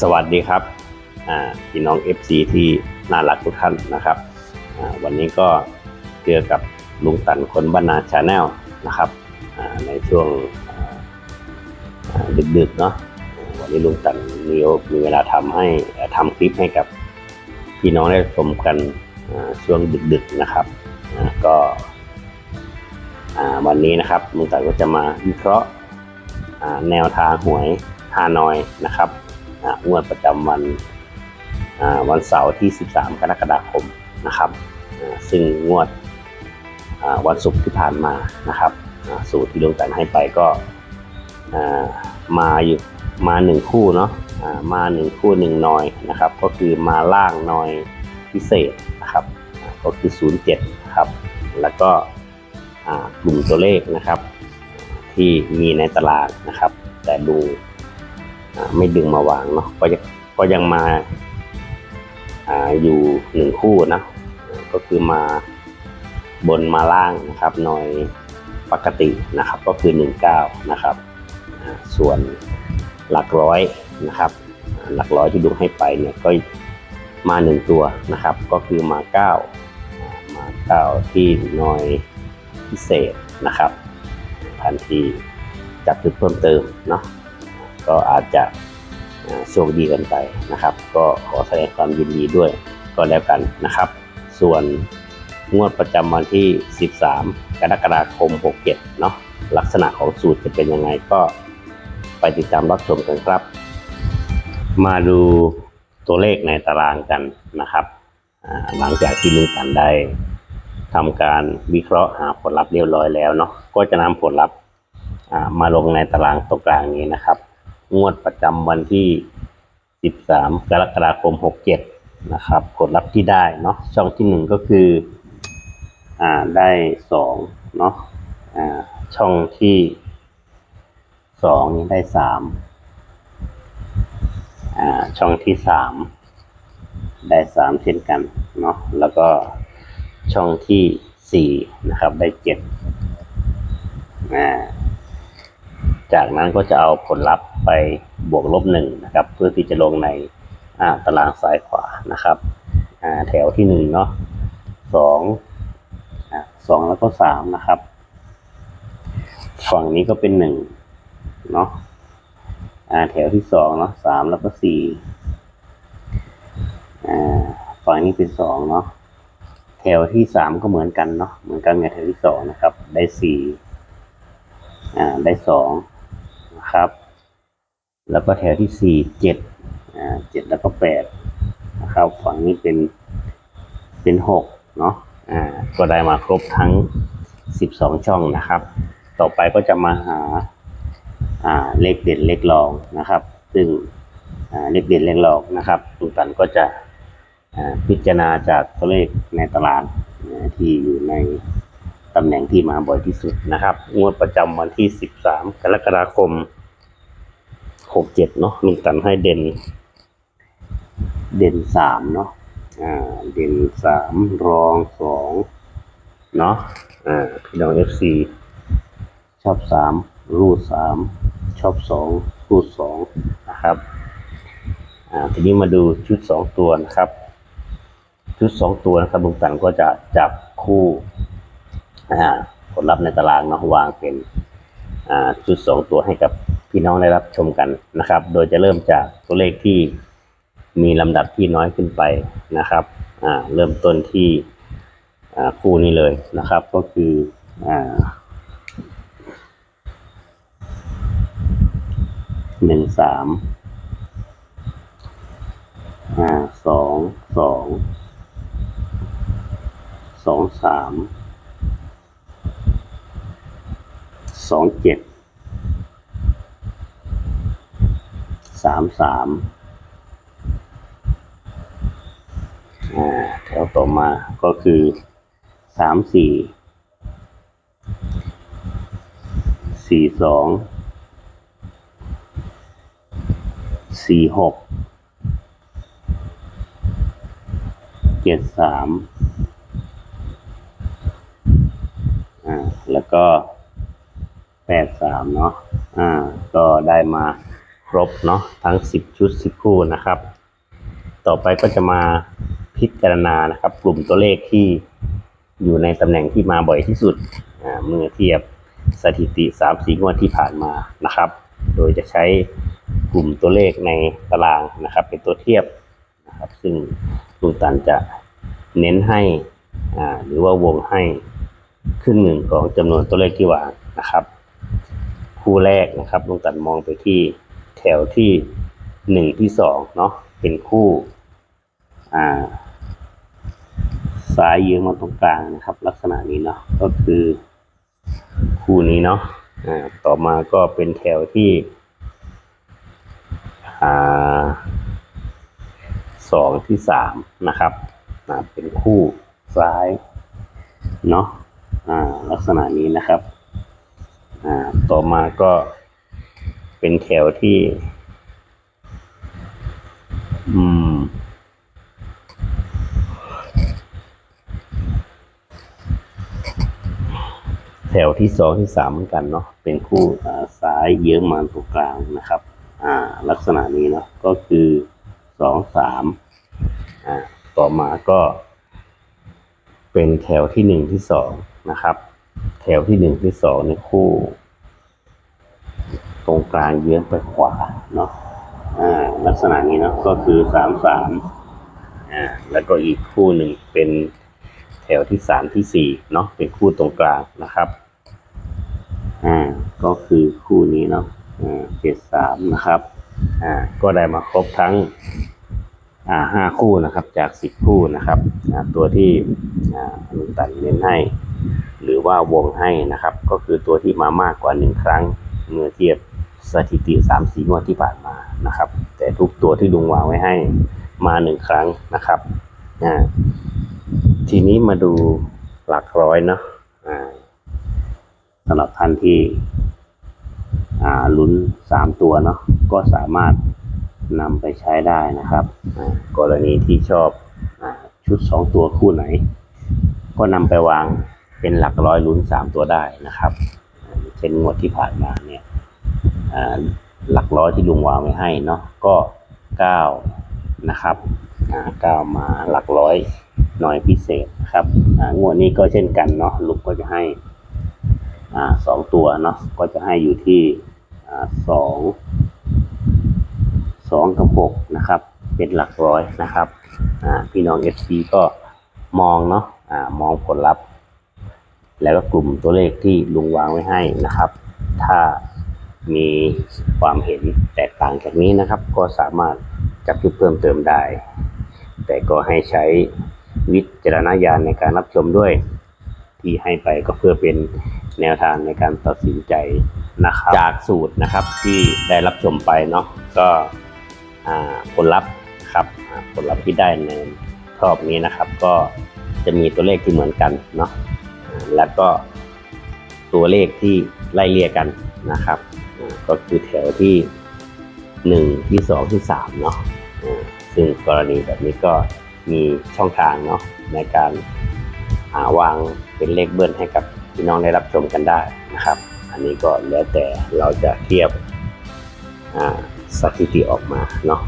สวัสดีครับพี่น้อง FC ที่น่ารักทุกท่านนะครับ วันนี้ก็เจอกับลุงตันคนบ้านนาชาแนลนะครับในช่วงดึกๆเนาะวันนี้ลุงตันมีโอมีเวลาทำให้ทำคลิปให้กับพี่น้องได้ชมกันช่วงดึกๆนะครับก็วันนี้นะครับลุงตันก็จะมาวิเคราะห์แนวทางหวยฮานอยนะครับ งวดประจำวันวันเสาร์ที่ 13 กรกฎาคมนะครับซึ่งงวดวันศุกร์ที่ผ่านมานะครับสูตรที่ลงกันให้ไปก็มาอยู่มาหนึ่งคู่เนาะมาหนึ่งคู่หนึ่งนอยนะครับ ก็คือมาล่างนอยพิเศษนะครับก็คือ 07นะครับแล้วก็กลุ่มตัวเลขนะครับ ที่มีในตลาดนะครับ แต่ดู ไม่ดึงมาวางเนาะก็ยังก็ยังมาอ่าอยู่หนึ่งคู่นะก็คือมาบนมาล่างนะครับหน่อยปกตินะครับ ก็คือ 19 นะครับ ส่วนหลักร้อยนะครับ หลักร้อยที่ดูให้ไปเนี่ยก็มาหนึ่งตัวนะครับ ก็คือมา9อ่ามาเก้าที่หน่อยพิเศษนะครับทันทีจับจุดเพิ่มเติมเนาะ ก็อาจจะโชคดีกันไปนะครับ ก็ขอแสดงความยินดีด้วยก็แล้วกันนะครับ ส่วนงวดประจำวันที่ 13 กรกฎาคม 67 เนาะลักษณะของสูตรจะเป็นยังไงก็ไปติดตามรับชมกันครับ มาดูตัวเลขในตารางกันนะครับ หลังจากที่ลุงกันได้ทำการวิเคราะห์หาผลลัพธ์เรียบร้อยแล้วเนาะก็จะนำผลลัพธ์มาลงในตารางตรงกลางนี้นะครับ งวดประจำวันที่ 13 กรกฎาคม 67 นะครับผลลัพธ์ที่ได้เนาะช่องที่ 1 ก็คืออ่าได้2เนาะอ่าช่องที่ 2 นี้ได้ 3อ่าช่องที่ 3 ได้ 3 เช่นกันเนาะแล้วก็ช่องที่ 4 นะครับได้ 7อ่าจากนั้นก็จะเอาผลลัพธ์ ไปบวกลบหนึ่งนะครับ เพื่อที่จะลงในตารางซ้ายขวานะครับแถวที่หนึ่งเนาะสองสองแล้วก็สามนะครับ ฝั่งนี้ก็เป็นหนึ่งเนาะแถวที่สองเนาะสามแล้วก็สี่ฝั่งนี้เป็นสองเนาะแถวที่สามก็เหมือนกันเนาะเหมือนกันกับแถวที่สองนะครับ ได้สี่ได้สองนะครับ แล้วก็แถวที่สี่เจ็ดอ่าเจ็ดแล้วก็แปดนะครับฝั่งนี้เป็นเป็นหกเนาะอ่าก็ได้มาครบทั้งสิบสองช่องนะครับ ต่อไปก็จะมาหาอ่าเลขเด่นเลขรองนะครับ ซึ่งอ่าเลขเด่นเลขรองนะครับตุงตันก็จะอ่าพิจารณาจากตัวเลขในตารางนะที่อยู่ในตำแหน่งที่มาบ่อยที่สุดนะครับ งวดประจำวันที่ 13 กรกฎาคม 67เจ็ดเนาะลุงตันให้เด่น เด่น3เนาะอ่า เด่น3รอง2เนาะอ่าพี่น้อง FC ชอบ3รูด3ชอบ2รูด2นะครับอ่าทีนี้มาดูชุด2ตัวนะครับ ชุด2ตัวนะครับลุงตันก็จะจับคู่อ่าผลลัพธ์ในตารางเนาะวางเป็นอ่าจุดสองตัวให้กับ พี่น้องได้รับชมกันนะครับ โดยจะเริ่มจากตัวเลขที่มีลำดับที่น้อยขึ้นไปนะครับเริ่มต้นที่คู่นี้เลยนะครับ ก็คืออ่าหนึ่งสามสองสองสองสามสองเจ็ดามสามอ่าแถวต่อมาก็คือสามสี่สี่สองสี่หกเจ็ดสามอ่าแล้วก็แปดสามเนาะอ่าก็ได้มา ครบเนาะทั้งสิบชุดสิบคู่นะครับ ต่อไปก็จะมาพิจารณานะครับ กลุ่มตัวเลขที่อยู่ในตำแหน่งที่มาบ่อยที่สุดเมื่อเทียบสถิติ3ามสี่งวดที่ผ่านมานะครับ โดยจะใช้กลุ่มตัวเลขในตารางนะครับ เป็นตัวเทียบนะครับ ซึ่งลุงตันจะเน้นให้หรือว่าวงให้ครึ่งหนึ่งของจำนวนตัวเลขที่วางนะครับ คู่แรกนะครับลุงตันมองไปที่ แถวที่หนึ่งที่สองเนาะเป็นคู่ อ่า ซ้ายยืนมาตรงกลางนะครับ ลักษณะนี้เนาะก็คือคู่นี้เนาะอ่าต่อมาก็เป็นแถวที่อ่าสองที่สามนะครับอ่าเป็นคู่ซ้ายเนาะอ่าลักษณะนี้นะครับอ่าต่อมาก็ เป็นแถวที่ อืม แถวที่สองที่สามเหมือนกันเนาะเป็นคู่อ่าซ้ายเยื้องมาตรงกลางนะครับ อ่า ลักษณะนี้เนาะก็คือสองสามอ่า ต่อมาก็ เป็นแถวที่หนึ่งที่สองนะครับ แถวที่หนึ่งที่สองในคู่ รงกลางเยื้องไปขวาเนาะอ่าลักษณะนี้เนาะก็คือสามสามอ่าแล้วก็อีกคู่หนึ่งเป็นแถวที่สามที่สี่เนาะเป็นคู่ตรงกลางนะครับอ่าก็คือคู่นี้เนาะอ่าเจ็ดสามนะครับอ่าก็ได้มาครบทั้งอ่าห้าคู่นะครับจากสิบคู่นะครับอ่าตัวที่อ่าลุงตันเน้นให้ หรือว่าวงให้นะครับ ก็คือตัวที่มามากกว่าหนึ่งครั้งเมื่อเทียบ สถิติสามสี่งวดที่ผ่านมานะครับ แต่ทุกตัวที่ลุงวางไว้ให้มาหนึ่งครั้งนะครับอ่าทีนี้มาดูหลักร้อยเนาะอ่าสำหรับท่านที่อ่าลุ้นสามตัวเนาะก็สามารถนำไปใช้ได้นะครับ กรณีที่ชอบอชุดสองตัวคู่ไหน ก็นำไปวางเป็นหลักร้อยลุ้นสามตัวได้นะครับ เช่นงวดที่ผ่านมาเนี่ย หลักร้อยที่ลุงวางไว้ให้เนาะก็เก้านะครับเก้ามาหลักร้อยหน่อยพิเศษนะครับงวดนี้ก็เช่นกันเนาะลุงก็จะให้อสองตัวเนาะก็จะให้อยู่ที่สองสองกับหกนะครับ เป็นหลักร้อยนะครับพี่น้องเอฟซีก็มองเนาะอ่ามองผลลัพธ์แล้วก็กลุ่มตัวเลขที่ลุงวางไว้ให้นะครับ ถ้า มีความเห็นแตกต่างจากนี้นะครับ ก็สามารถจับจุดเพิ่มเติมได้ แต่ก็ให้ใช้วิจารณญาณในการรับชมด้วย ที่ให้ไปก็เพื่อเป็นแนวทางในการตัดสินใจนะครับจากสูตรนะครับที่ได้รับชมไปเนาะก็ผลลัพธ์ครับผลลัพธ์ที่ได้ในรอบนี้นะครับ ก็จะมีตัวเลขที่เหมือนกันเนาะแล้วก็ตัวเลขที่ไล่เลี่ยกันนะครับ ก็คือแถวที่หนึ่งที่สองที่สามเนาะซึ่งกรณีแบบนี้ก็มีช่องทางเนาะในการหาวางเป็นเลขเบิ้ลให้กับพี่น้องได้รับชมกันได้นะครับ อันนี้ก็แล้วแต่เราจะเทียบสถิติออกมาเนาะ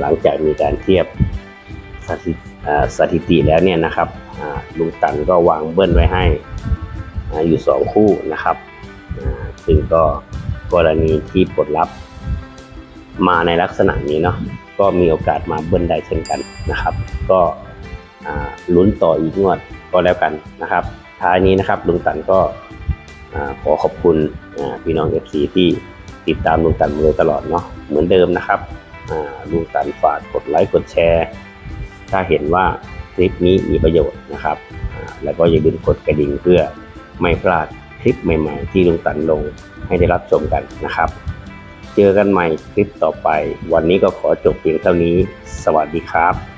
หลังจากมีการเทียบสถิติอ่าสถิติแล้วเนี่ยนะครับลุงตันก็วางเบิ้ลไว้ให้อยู่สองคู่นะครับซึ่งก็ กรณีที่ผลลัพธ์มาในลักษณะนี้เนาะก็มีโอกาสมาเบิ้ลได้เช่นกันนะครับ ก็ลุ้นต่ออีกงวดก็แล้วกันนะครับ ท้ายนี้นะครับลุงตันก็ขอขอบคุณพี่น้องเอฟซีที่ติดตามลุงตันมาโดยตลอดเนาะเหมือนเดิมนะครับลุงตันฝากกดไลค์กดแชร์ ถ้าเห็นว่าคลิปนี้มีประโยชน์นะครับ แล้วก็อย่าลืมกดกระดิ่งเพื่อไม่พลาด คลิปใหม่ๆ ที่ลุงตันลงให้ได้รับชมกันนะครับ เจอกันใหม่คลิปต่อไป วันนี้ก็ขอจบเพียงเท่านี้ สวัสดีครับ